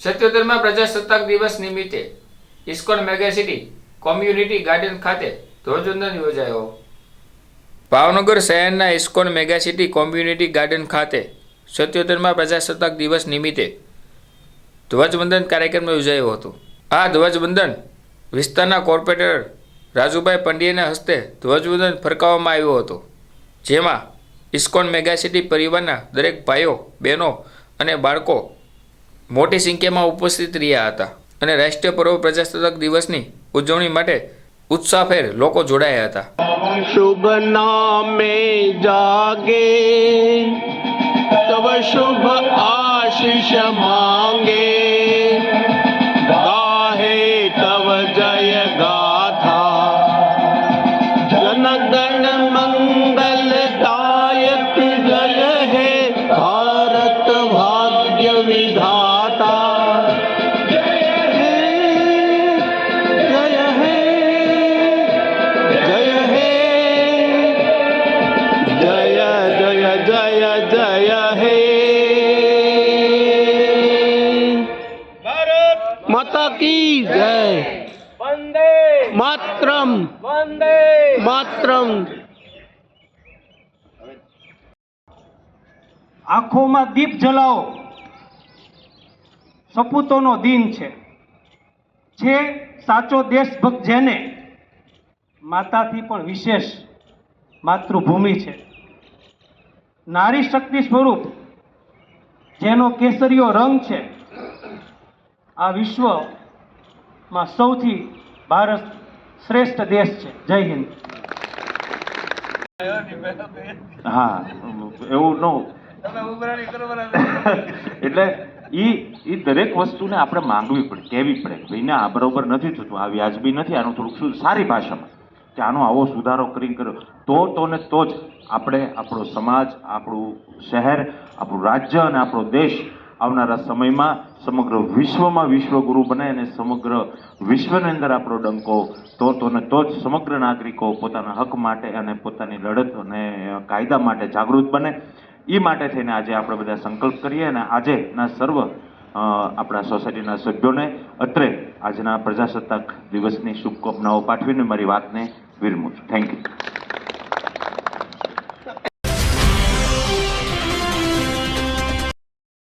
સત્યોતેરમાં પ્રજાસત્તાક દિવસ નિમિત્તે ઇસ્કોન મેગાસિટી કોમ્યુનિટી ગાર્ડન ખાતે ધ્વજવંદન યોજાયો. ભાવનગર શહેરના ઇસ્કોન મેગાસિટી કોમ્યુનિટી ગાર્ડન ખાતે સત્યોતેરમાં પ્રજાસત્તાક દિવસ નિમિત્તે ધ્વજવંદન કાર્યક્રમ યોજાયો હતો. આ ધ્વજવંદન વિસ્તારના કોર્પોરેટર રાજુભાઈ પંડ્યાના હસ્તે ધ્વજવંદન ફરકાવવામાં આવ્યો હતો, જેમાં ઇસ્કોન મેગાસિટી પરિવારના દરેક ભાઈઓ, બહેનો અને બાળકો મોટી સંખ્યામાં ઉપસ્થિત રહ્યા હતા અને રાષ્ટ્રીય પર્વ પ્રજાસત્તાક દિવસની ઉજવણી માટે ઉત્સાહભેર લોકો જોડાયા હતા. શુભ નામે જાગે તવ શુભ આશીષ માંગે. ગાહે તવ જય ગાથા, જનગણ મંગલ દાયક જય હે. જય હે. ભારત માતા કી જય. વંદે. માતરમ. વંદે. માતરમ. આંખોમાં દીપ જલાવો. સપૂતોનો દિન છે. જે સાચો દેશભક્ત જેને માતાથી પણ વિશેષ માતૃભૂમિ છે. નારી શક્તિ સ્વરૂપ જેનો કેસરીયો રંગ છે આ વિશ્વમાં સૌથી ભારત શ્રેષ્ઠ દેશ છે. જય હિન્દ. હા એવું નો એટલે ઈ એ દરેક વસ્તુને આપણે માંગવી પડે કહેવી પડે. ભાઈને આ બરોબર નથી થતું આ વ્યાજબી નથી આનું થોડુંક શું સારી ભાષામાં. કે આનો આવો સુધારો કરી કર્યો. તો તો ને તો જ આપણે આપણો સમાજ, આપણું શહેર, આપણું રાજ્ય અને આપણો દેશ આવનારા સમયમાં સમગ્ર વિશ્વમાં વિશ્વગુરુ બને અને સમગ્ર વિશ્વની અંદર આપણો ડંકો તો તો ને તો જ સમગ્ર નાગરિકો પોતાના હક માટે અને પોતાની લડત અને કાયદા માટે જાગૃત બને. એ માટે થઈને આજે આપણે બધા સંકલ્પ કરીએ અને આજેના સર્વ આપણા સોસાયટીના સભ્યોને અત્રે આજના પ્રજાસત્તાક દિવસની શુભકામનાઓ પાઠવીને મારી વાતને very much. Thank you.